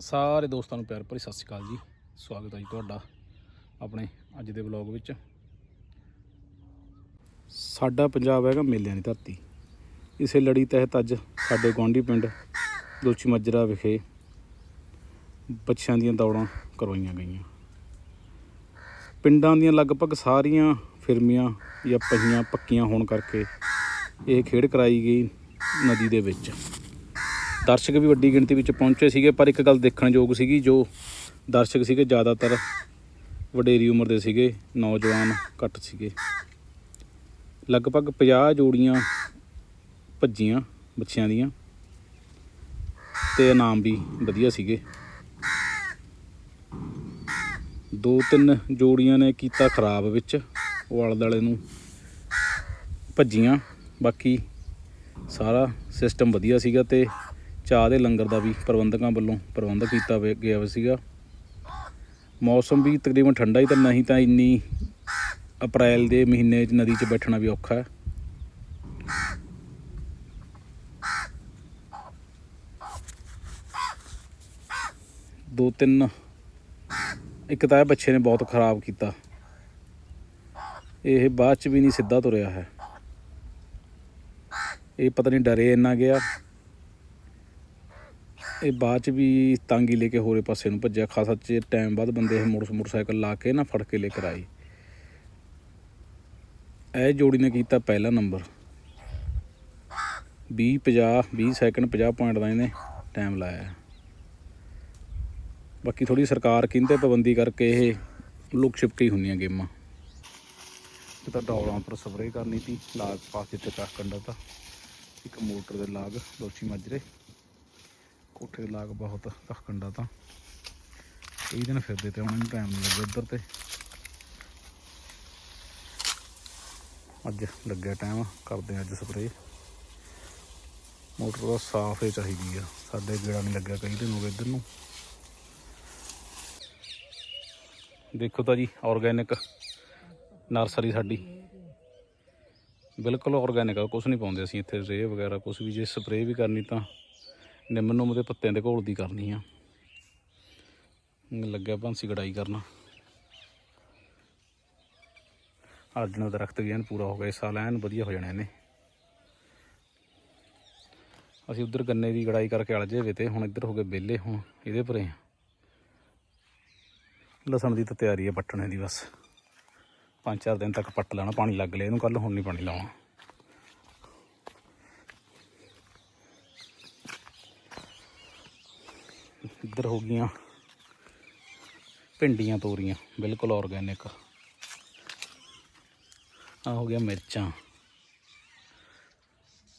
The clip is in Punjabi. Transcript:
ਸਾਰੇ ਦੋਸਤਾਂ ਨੂੰ ਪਿਆਰ ਭਰੀ ਸਤਿ ਸ਼੍ਰੀ ਅਕਾਲ ਜੀ। ਸਵਾਗਤ ਹੈ ਜੀ ਤੁਹਾਡਾ ਆਪਣੇ ਅੱਜ ਦੇ ਵਲੌਗ ਵਿੱਚ। ਸਾਡਾ ਪੰਜਾਬ ਹੈਗਾ ਮੇਲਿਆਂ ਦੀ ਧਰਤੀ। ਇਸੇ ਲੜੀ ਤਹਿਤ ਅੱਜ ਸਾਡੇ ਗੁਆਂਢੀ ਪਿੰਡ ਦੋਚੀ ਮੱਜਰਾ ਵਿਖੇ ਬੱਚਿਆਂ ਦੀਆਂ ਦੌੜਾਂ ਕਰਵਾਈਆਂ ਗਈਆਂ। ਪਿੰਡਾਂ ਦੀਆਂ ਲਗਭਗ ਸਾਰੀਆਂ ਫਿਰਮੀਆਂ ਜਾਂ ਪਹੀਆਂ ਪੱਕੀਆਂ ਹੋਣ ਕਰਕੇ ਇਹ ਖੇਡ ਕਰਾਈ ਗਈ ਨਦੀ ਦੇ ਵਿੱਚ। ਦਰਸ਼ਕ ਵੀ ਵੱਡੀ ਗਿਣਤੀ ਵਿੱਚ ਪਹੁੰਚੇ ਸੀਗੇ, ਪਰ ਇੱਕ ਗੱਲ ਦੇਖਣਯੋਗ ਸੀਗੀ, ਜੋ ਦਰਸ਼ਕ ਸੀਗੇ ਜ਼ਿਆਦਾਤਰ ਵਡੇਰੀ ਉਮਰ ਦੇ ਸੀਗੇ, ਨੌਜਵਾਨ ਘੱਟ ਸੀਗੇ। ਲਗਭਗ 50 ਜੋੜੀਆਂ ਭੱਜੀਆਂ ਬੱਚਿਆਂ ਦੀਆਂ ਤੇ ਇਨਾਮ ਵੀ ਵਧੀਆ ਸੀਗੇ। ਦੋ ਤਿੰਨ ਜੋੜੀਆਂ ਨੇ ਕੀਤਾ ਖਰਾਬ ਵਿੱਚ, ਉਹ ਆਲੇ ਦੁਆਲੇ ਨੂੰ ਭੱਜੀਆਂ, ਬਾਕੀ ਸਾਰਾ ਸਿਸਟਮ ਵਧੀਆ ਸੀਗਾ ਤੇ ਚਾਹ ਦੇ ਲੰਗਰ ਦਾ ਵੀ ਪ੍ਰਬੰਧਕਾਂ ਵੱਲੋਂ ਪ੍ਰਬੰਧ ਕੀਤਾ ਗਿਆ ਸੀਗਾ। ਮੌਸਮ ਵੀ ਤਕਰੀਬਨ ਠੰਡਾ ਹੀ, ਤਾਂ ਨਹੀਂ ਤਾਂ ਇੰਨੀ ਅਪ੍ਰੈਲ ਦੇ ਮਹੀਨੇ 'ਚ ਨਦੀ 'ਚ ਬੈਠਣਾ ਵੀ ਔਖਾ ਹੈ। ਦੋ ਤਿੰਨ, ਇੱਕ ਤਾਂ ਇਹ ਬੱਚੇ ਨੇ ਬਹੁਤ ਖਰਾਬ ਕੀਤਾ। ਇਹ ਬਾਅਦ ਚ ਵੀ ਨਹੀਂ ਸਿੱਧਾ ਤੁਰਿਆ ਹੈ। ਇਹ ਪਤਾ ਨਹੀਂ ਡਰੇ ਇੰਨਾ ਗਿਆ। ਇਹ ਬਾਅਦ ਚ ਵੀ ਤਾਂਗੀ ਲੈ ਕੇ ਹੋਰੇ ਪਾਸੇ ਨੂੰ ਭੱਜਿਆ। ਖਾਸਾ ਚਿਰ ਟਾਈਮ ਬਾਅਦ ਬੰਦੇ ਇਹ ਮੋਟਰ ਮੋਟਰਸਾਈਕਲ ਲਾ ਕੇ ਨਾ ਫੜ ਕੇ ਲੈ ਕੇ ਆਏ। ਇਹ ਜੋੜੀ ਨੇ ਕੀਤਾ ਪਹਿਲਾ ਨੰਬਰ। 20 50 20 ਸੈਕਿੰਡ 50 ਪੁਆਇੰਟ ਦਾ ਇਹਨੇ ਟਾਈਮ ਲਾਇਆ। ਬਾਕੀ ਥੋੜੀ ਸਰਕਾਰ ਕਹਿੰਦੇ ਪਾਬੰਦੀ ਕਰਕੇ ਇਹ ਲੁਕ ਛਿਪਕੀ ਹੁੰਦੀਆਂ ਗੇਮਾਂ। ਇੱਕ ਤਾਂ ਡੌਲਾਂ ਪਰ ਸਪਰੇਅ ਕਰਨੀ ਸੀ, ਲਾਗ ਪਾਸ ਜਿੱਥੇ ਕੱਖ ਕੰਡਾ ਤਾਂ। ਇੱਕ ਮੋਟਰ ਦੇ ਲਾਗ ਦੋਚੀ ਮਾਜਰੇ। ਕੋਠੇ ਦੇ ਲਾਗ ਬਹੁਤ ਕੱਖ ਕੰਡਾ ਤਾਂ। ਕਈ ਦਿਨ ਫਿਰਦੇ ਤੇ ਉਹਨਾਂ ਨੂੰ ਟਾਈਮ ਨਹੀਂ ਲੱਗਿਆ ਇੱਧਰ ਤੇ। ਅੱਜ ਲੱਗਿਆ ਟਾਈਮ ਕਰਦੇ ਹਾਂ ਅੱਜ ਸਪਰੇਅ ਮੋਟਰ ਤਾਂ ਸਾਫ਼ ਹੀ ਚਾਹੀਦੀ ਆ। ਸਾਡੇ ਗੇੜਾ ਨਹੀਂ ਲੱਗਿਆ ਕਈ ਦਿਨ ਹੋ ਗਏ ਇੱਧਰ ਨੂੰ। ਦੇਖੋ ਤਾਂ ਜੀ ਆਰਗੈਨਿਕ ਨਰਸਰੀ ਸਾਡੀ। ਬਿਲਕੁਲ ਆਰਗੈਨਿਕ ਆ ਕੁਝ ਨਹੀਂ ਪਾਉਂਦੇ ਅਸੀਂ ਇੱਥੇ ਰੇਹ ਵਗੈਰਾ ਕੁਝ ਵੀ ਜੇ ਸਪਰੇਅ ਵੀ ਕਰਨੀ ਤਾਂ ਨਿੰਮ ਨੂੰ ਦੇ ਪੱਤਿਆਂ ਦੇ ਘੋਲ ਦੀ ਕਰਨੀ ਆ। ਲੱਗਿਆ ਭਾਂਸੀ ਕਢਾਈ ਕਰਨਾ। ਅੱਜ ਦਾ ਦਰਖਤ ਵੀ ਐਨ ਪੂਰਾ ਹੋ ਗਿਆ ਇਸ ਸਾਲ ਐਨ ਵਧੀਆ ਹੋ ਜਾਣਾ ਇਹਨੇ। ਅਸੀਂ ਉਧਰ ਗੰਨੇ ਦੀ ਗੜਾਈ ਕਰਕੇ ਅਲ ਵੇ ਤੇ ਹੁਣ ਇੱਧਰ ਹੋ ਗਏ ਵਿਹਲੇ, ਹੁਣ ਇਹਦੇ ਪਰੇ ਆ। ਲਸਣ ਦੀ ਤਾਂ ਤਿਆਰੀ ਹੈ ਪੱਟਣੇ ਦੀ ਬਸ। ਪੰਜ ਚਾਰ ਦਿਨ ਤੱਕ ਪੱਟ ਲੈਣਾ, ਪਾਣੀ ਲੱਗ ਲਿਆ ਇਹਨੂੰ ਕੱਲ ਹੁਣ ਨਹੀਂ ਪਾਣੀ ਲਾਉਣਾ। ਇੱਧਰ ਹੋ ਗਈਆਂ ਭਿੰਡੀਆਂ ਤੋਰੀਆਂ ਬਿਲਕੁਲ ਆਰਗੈਨਿਕ ਆ ਹੋ ਗਿਆ ਮਿਰਚਾਂ।